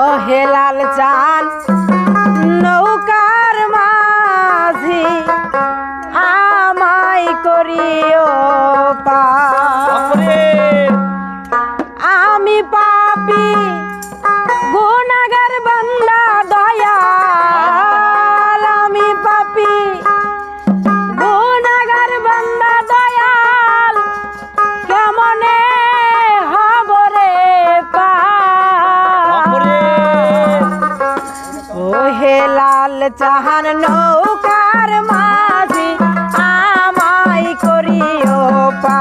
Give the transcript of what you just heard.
ও হেলাল চাঁদ। লাল চাহান নৌকার মাঝি আমায় করিও পা